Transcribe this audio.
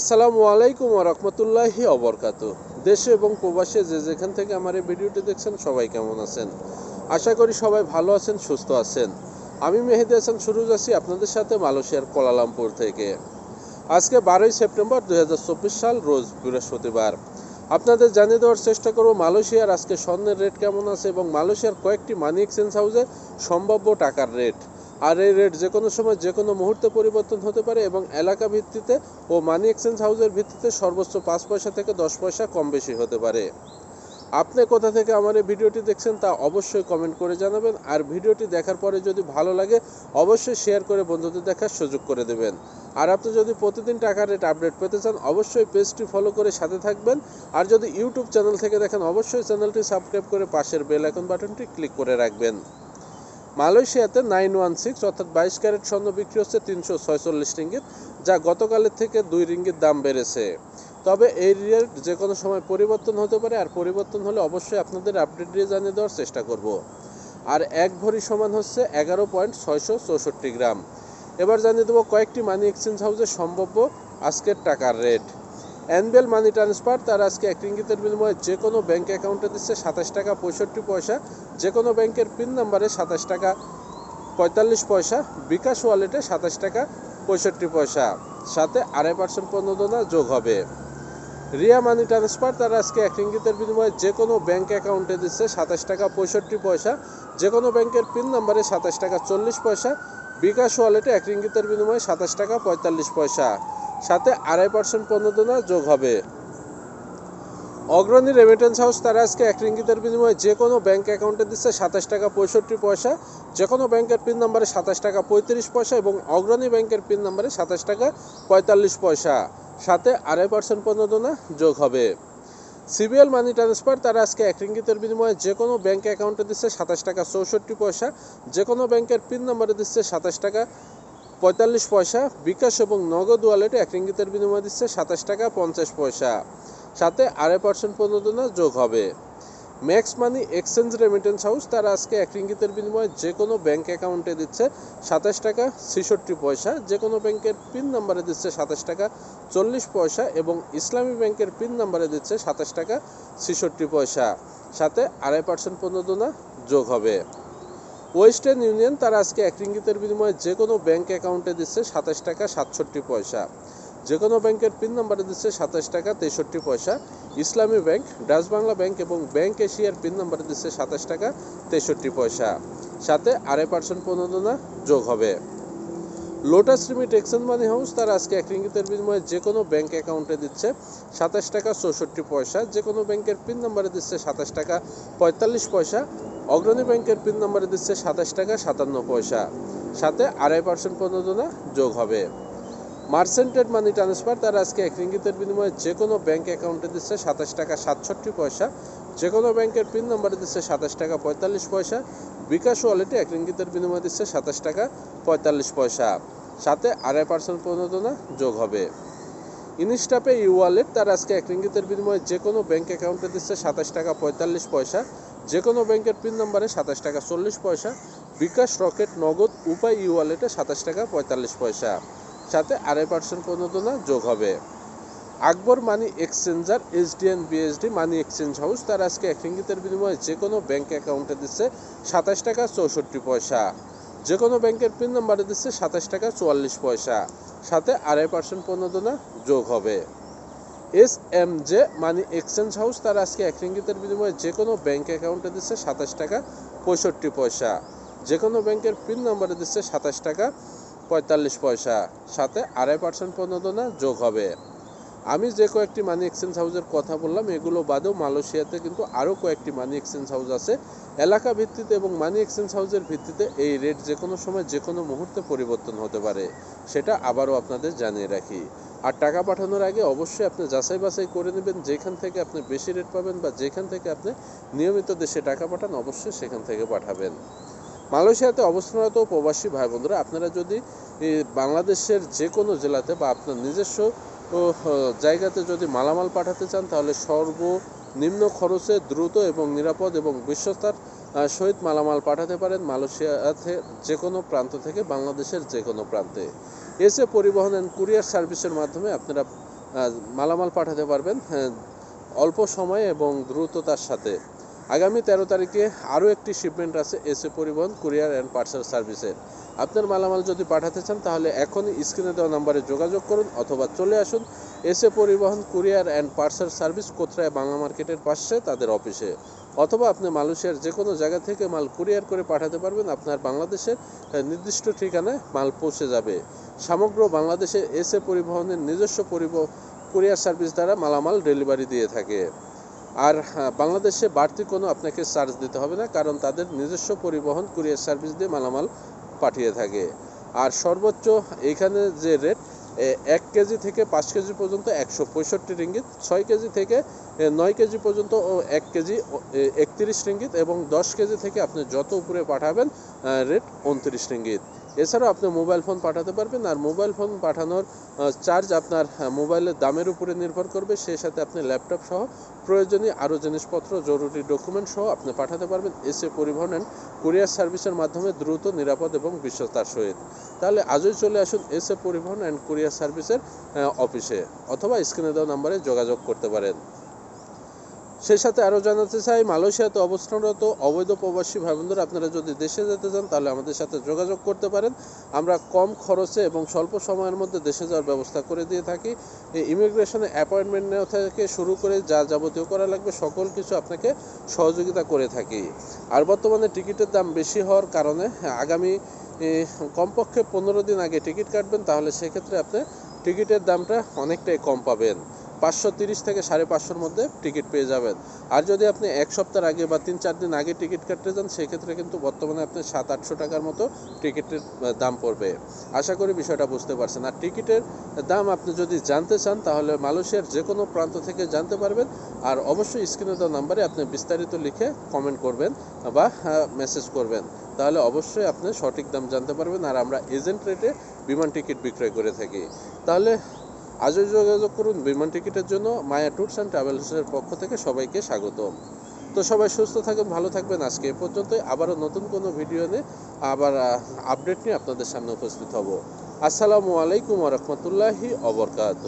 আসসালামু আলাইকুম রহমতুল্লাহি অবরকাত দেশে এবং প্রবাসে যে যেখান থেকে আমার এই ভিডিওটি দেখছেন, সবাই কেমন আছেন? আশা করি সবাই ভালো আছেন, সুস্থ আছেন। আমি মেহেদি হাসান সুরুজ আছি আপনাদের সাথে মালয়েশিয়ার কোলালামপুর থেকে। আজকে বারোই সেপ্টেম্বর দুই হাজার চব্বিশ সাল, রোজ বৃহস্পতিবার। আপনাদের জানিয়ে দেওয়ার চেষ্টা করব, মালয়েশিয়ার আজকে স্বর্ণের রেট কেমন আছে এবং মালয়েশিয়ার কয়েকটি মানি এক্সচেঞ্জ হাউসে সম্ভাব্য টাকার রেট। আর এই রেট যে কোনো সময় যে কোনো মুহূর্তে পরিবর্তন হতে পারে এবং এলাকা ভিত্তিতে ও মানি এক্সচেঞ্জ হাউসের ভিত্তিতে সর্বোচ্চ পাঁচ পয়সা থেকে দশ পয়সা কম বেশি হতে পারে। আপনি কোথা থেকে আমার এই ভিডিওটি দেখছেন তা অবশ্যই কমেন্ট করে জানাবেন। আর ভিডিওটি দেখার পরে যদি ভালো লাগে, অবশ্যই শেয়ার করে বন্ধুদের দেখার সুযোগ করে দেবেন। আর আপনি যদি প্রতিদিন টাকার রেট আপডেট পেতে চান, অবশ্যই পেজটি ফলো করে সাথে থাকবেন। আর যদি ইউটিউব চ্যানেল থেকে দেখেন, অবশ্যই চ্যানেলটি সাবস্ক্রাইব করে পাশের বেল আইকন বাটনটি ক্লিক করে রাখবেন। মালয়েশিয়াতে নাইন ওয়ান সিক্স অর্থাৎ বাইশ ক্যারেট স্বর্ণ বিক্রি হচ্ছে তিনশো ছয়চল্লিশ রিঙ্গিত, যা গতকালের থেকে দুই রিঙ্গিত দাম বেড়েছে। তবে এই রেট যে কোনো সময় পরিবর্তন হতে পারে, আর পরিবর্তন হলে অবশ্যই আপনাদের আপডেট দিয়ে জানিয়ে দেওয়ার চেষ্টা করব। আর এক ভরি সমান হচ্ছে এগারো পয়েন্ট ছয়শো চৌষট্টি গ্রাম। এবার জানিয়ে দেবো কয়েকটি মানি এক্সচেঞ্জ হাউসে সম্ভাব্য আজকের টাকার রেট। অ্যানবেল মানি ট্রান্সফার তার আজকে এক রিঙ্গিতের বিনিময়ে যে কোনো ব্যাঙ্ক অ্যাকাউন্টে দিচ্ছে সাতাশ টাকা পঁয়ষট্টি পয়সা। যে কোনো ব্যাংকের পিন নাম্বারে সাতাশ টাকা পঁয়তাল্লিশ পয়সা। বিকাশ ওয়ালেটে সাতাশ টাকা পঁয়ষট্টি পয়সা। সাথে আড়াই পার্সেন্ট প্রণোদনা যোগ হবে। রিয়া মানি ট্রান্সফার তারা আজকে এক রিঙ্গিতের বিনিময়ে যে কোনো ব্যাঙ্ক অ্যাকাউন্টে দিচ্ছে সাতাশ টাকা পঁয়ষট্টি পয়সা। যে কোনো ব্যাংকের পিন নাম্বারে সাতাশ টাকা চল্লিশ পয়সা। বিকাশ ওয়ালেটে এক রিঙ্গিতের বিনিময়ে সাতাশ টাকা পঁয়তাল্লিশ পয়সা। সাথে আড়াই পার্সেন্ট প্রণোদনা যোগ হবে। অগ্রণী রেমিটেন্স হাউস তারা আজকে এক রিঙ্গিতের বিনিময়ে যে কোনো ব্যাংক অ্যাকাউন্টে দিচ্ছে সাতাশ টাকা পঁয়ষট্টি পয়সা, যে কোনো ব্যাংকের পিন নাম্বারে সাতাশ টাকা পঁয়ত্রিশ পয়সা এবং অগ্রণী ব্যাংকের পিন নাম্বারে সাতাশ টাকা পঁয়তাল্লিশ পয়সা। সাথে আড়াই পার্সেন্ট প্রণোদনা যোগ হবে। সিবিএল মানি ট্রান্সফার তারা আজকে এক রিঙ্গিতের বিনিময়ে যে কোনো ব্যাংক অ্যাকাউন্টে দিচ্ছে সাতাশ টাকা চৌষট্টি পয়সা, যে কোনো ব্যাংকের পিন নাম্বারে দিচ্ছে সাতাশ টাকা পঁয়তাল্লিশ পয়সা, বিকাশ এবং নগদ ওয়ালেটে এক রিঙ্গিতের বিনিময় দিচ্ছে সাতাশ টাকা পঞ্চাশ পয়সা। সাথে আড়াই পার্সেন্ট প্রণোদনা যোগ হবে। Max money exchange remittance house, তারা আজকে এক রিঙ্গিতের বিনিময়ে যে কোনো ব্যাঙ্ক অ্যাকাউন্টে দিচ্ছে সাতাশ টাকা ছেষট্টি পয়সা, যে কোনো ব্যাংকের পিন নাম্বারে দিচ্ছে সাতাশ টাকা চল্লিশ পয়সা এবং ইসলামী ব্যাংকের পিন নাম্বারে দিচ্ছে সাতাশ টাকা ছেষট্টি পয়সা। সাথে আড়াই পার্সেন্ট প্রণোদনা যোগ হবে। ওয়েস্টার্ন ইউনিয়ন তারা আজকে এক রিঙ্গিতের বিনিময়ে যে কোনো ব্যাংক অ্যাকাউন্টে দিচ্ছে সাতাশ টাকা সাতষট্টি পয়সা। যে কোনো ব্যাংকের পিন নাম্বারে দিচ্ছে সাতাশ টাকা তেষট্টি পয়সা। Islami bank Dutch Bangla bank এবং ব্যাংক এশিয়ার পিন নাম্বারে দিচ্ছে সাতাশ টাকা তেষট্টি পয়সা। সাথে আড়াই পার্সেন্ট প্রণোদনা যোগ হবে। Lotus remit exchange money house তার আজকে এক রিঙ্গিতের বিনিময়ে যে কোনো ব্যাংক অ্যাকাউন্টে দিচ্ছে সাতাশ টাকা চৌষট্টি পয়সা। যে কোনো ব্যাংকের পিন নাম্বারে দিচ্ছে সাতাশ টাকা পঁয়তাল্লিশ পয়সা। অগ্রণী ব্যাংকের পিন নাম্বারে দিচ্ছে সাতাশ টাকা সাতান্ন পয়সা। সাথে আড়াই পার্সেন্ট প্রণোদনা যোগ হবে। মার্সেন্টেড মানি ট্রান্সফার তারা আজকে এক রিঙ্গিতের বিনিময়ে যে কোনো ব্যাংক অ্যাকাউন্টে দিচ্ছে সাতাশ টাকা সাতষট্টি পয়সা। যে কোনো ব্যাংকের পিন নম্বরে দিচ্ছে সাতাশ টাকা পঁয়তাল্লিশ পয়সা। বিকাশ ওয়ালেটে এক রিঙ্গিতের বিনিময়ে দিচ্ছে সাতাশ টাকা পঁয়তাল্লিশ পয়সা। সাথে আড়াই পার্সেন্ট প্রণোদনা যোগ হবে। ইনস্টাপে ই ওয়ালেট তার আজকে এক রিঙ্গিতের বিনিময়ে যে কোনো ব্যাংক অ্যাকাউন্টে দিচ্ছে সাতাশ টাকা পঁয়তাল্লিশ পয়সা। যে কোনো ব্যাংকের পিন নাম্বারে সাতাশ টাকা চল্লিশ পয়সা, বিকাশ রকেট নগদ উপায় ই ওয়ালেটে সাতাশ টাকা পঁয়তাল্লিশ পয়সা। সাথে আড়াই পার্সেন্ট প্রণোদনা যোগ হবে। Akbar money exchanger HDN BSD, money exchange house, তার আজকে এক রিঙ্গিতের বিনিময়ে যে কোনো ব্যাংক অ্যাকাউন্টে দিচ্ছে সাতাশ টাকা চৌষট্টি পয়সা। যে কোনো ব্যাংকের পিন নাম্বারে দিচ্ছে সাতাশ টাকা চুয়াল্লিশ পয়সা। সাথে আড়াই পার্সেন্ট প্রণোদনা যোগ হবে। S M J money exchange house তার আজকে এক রিঙ্গিতের বিনিময়ে যে কোনো ব্যাঙ্ক অ্যাকাউন্টে দিচ্ছে সাতাশ টাকা পঁয়ষট্টি পয়সা। যে কোনো ব্যাংকের পিন নাম্বারে দিচ্ছে সাতাশ টাকা পঁয়তাল্লিশ পয়সা। সাথে আড়াই পার্সেন্ট প্রণোদনা যোগ হবে। আমি যে কয়েকটি মানি এক্সচেঞ্জ হাউসের কথা বললাম, এগুলো বাদেও মালয়েশিয়াতে কিন্তু আরও কয়েকটি মানি এক্সচেঞ্জ হাউস আছে। এলাকা ভিত্তিতে এবং মানি এক্সচেঞ্জ হাউসের ভিত্তিতে এই রেট যে কোনো সময় যে কোনো মুহূর্তে পরিবর্তন হতে পারে। সেটা আবারও আপনাদের জানিয়ে রাখি। আর টাকা পাঠানোর আগে অবশ্যই আপনি যাচাই বাছাই করে নেবেন, যেখান থেকে আপনি বেশি রেট পাবেন বা যেখান থেকে আপনি নিয়মিত দেশে টাকা পাঠান, অবশ্যই সেখান থেকে পাঠাবেন। মালয়েশিয়াতে অবস্থানরত প্রবাসী ভাই বোনরা আপনারা যদি বাংলাদেশের যে কোনো জেলাতে বা আপনার নিজস্ব জায়গাতে যদি মালামাল পাঠাতে চান, তাহলে সর্বনিম্ন খরচে দ্রুত এবং নিরাপদ এবং বিশ্বস্তার সহিত মালামাল পাঠাতে পারেন মালয়েশিয়াতে যে কোনো প্রান্ত থেকে বাংলাদেশের যে কোনো প্রান্তে। এসে পরিবহন অ্যান্ড কুরিয়ার সার্ভিসের মাধ্যমে আপনারা মালামাল পাঠাতে পারবেন হ্যাঁ, অল্প সময়ে এবং দ্রুততার সাথে। আগামী তেরো তারিখে আরও একটি শিপমেন্ট আছে এসএ পরিবহন কুরিয়ার অ্যান্ড পার্সেল সার্ভিসের আপনার মালামাল যদি পাঠাতে চান, তাহলে এখনই স্ক্রিনে দেওয়া নাম্বারে যোগাযোগ করুন অথবা চলে আসুন এসএ পরিবহন কুরিয়ার অ্যান্ড পার্সেল সার্ভিস কোথায় বাংলা মার্কেটের পাশে তাদের অফিসে। অথবা আপনি মালয়েশিয়ার যে কোনো জায়গা থেকে মাল কুরিয়ার করে পাঠাতে পারবেন, আপনার বাংলাদেশের নির্দিষ্ট ঠিকানায় মাল পৌঁছে যাবে। সমগ্র বাংলাদেশে এসএ পরিবহনের নিজস্ব পরিব কুরিয়ার সার্ভিস দ্বারা মালামাল ডেলিভারি দিয়ে থাকে। আর হ্যাঁ, বাংলাদেশে বাড়তি কোনো আপনাকে চার্জ দিতে হবে না কারণ তাদের নিজস্ব পরিবহন কুরিয়ার সার্ভিস দিয়ে মালামাল পাঠিয়ে থাকে। আর সর্বোচ্চ এখানে যে রেট এক কেজি থেকে পাঁচ কেজি পর্যন্ত একশো পঁয়ষট্টি রিঙ্গিত ছয় কেজি থেকে নয় কেজি পর্যন্ত ও এক কেজি একত্রিশ রিঙ্গিত এবং দশ কেজি থেকে আপনি যত উপরে পাঠাবেন রেট উনত্রিশ রিঙ্গিত। এছাড়াও আপনি মোবাইল ফোন পাঠাতে পারবেন আর মোবাইল ফোন পাঠানোর চার্জ আপনার হ্যাঁ, মোবাইলের দামের উপরে নির্ভর করবে। সেই সাথে আপনি ল্যাপটপ সহ প্রয়োজনীয় আরও জিনিসপত্র জরুরি ডকুমেন্ট সহ আপনি পাঠাতে পারবেন। এসে পরিবহন অ্যান্ড কুরিয়ার সার্ভিসের মাধ্যমে দ্রুত নিরাপদ এবং বিশ্বস্তার সহিত। তাহলে আজই চলে আসুন এসে পরিবহন অ্যান্ড কুরিয়ার সার্ভিসের অফিসে অথবা স্ক্রিনে দেওয়া নাম্বারে যোগাযোগ করতে পারেন। সেই সাথে আরও জানাতে চাই মালয়েশিয়াতে অবস্থানরত অবৈধ প্রবাসী ভাই বোনদের আপনারা যদি দেশে যেতে চান তাহলে আমাদের সাথে যোগাযোগ করতে পারেন। আমরা কম খরচে এবং স্বল্প সময়ের মধ্যে দেশে যাওয়ার ব্যবস্থা করে দিয়ে থাকি। এই ইমিগ্রেশনে অ্যাপয়েন্টমেন্ট নেওয়া থেকে শুরু করে যা যাবতীয় করা লাগবে সকল কিছু আপনাকে সহযোগিতা করে থাকি। আর বর্তমানে টিকিটের দাম বেশি হওয়ার কারণে হ্যাঁ, আগামী কমপক্ষে পনেরো দিন আগে টিকিট কাটবেন তাহলে সেক্ষেত্রে আপনি টিকিটের দামটা অনেকটাই কম পাবেন। পাঁচশো তিরিশ থেকে সাড়ে পাঁচশোর মধ্যে টিকিট পেয়ে যাবেন। আর যদি আপনি এক সপ্তাহ আগে বা তিন চার দিন আগে টিকিট কাটতে যান, সেক্ষেত্রে কিন্তু বর্তমানে আপনি সাত আটশো টাকার মতো টিকিটের দাম পড়বে। আশা করি বিষয়টা বুঝতে পারছেন। আর টিকিটের দাম আপনি যদি জানতে চান, তাহলে মালয়েশিয়ার যে কোনো প্রান্ত থেকে জানতে পারবেন। আর অবশ্যই স্ক্রিনে দেওয়া নাম্বারে আপনি বিস্তারিত লিখে কমেন্ট করবেন বা মেসেজ করবেন। তাহলে অবশ্যই আপনি সঠিক দাম জানতে পারবেন। আর আমরা এজেন্ট রেটে বিমান টিকিট বিক্রয় করে থাকি। তাহলে আজই যোগাযোগ করুন বিমান টিকিটের জন্য মায়া ট্যুরস অ্যান্ড ট্রাভেলসের পক্ষ থেকে সবাইকে স্বাগতম। তো সবাই সুস্থ থাকুন, ভালো থাকবেন। আজকে এ পর্যন্তই। আবারও নতুন কোনো ভিডিও নিয়ে আবার আপডেট নিয়ে আপনাদের সামনে উপস্থিত হব। আসসালামু আলাইকুম রহমতুল্লাহি অবরকাত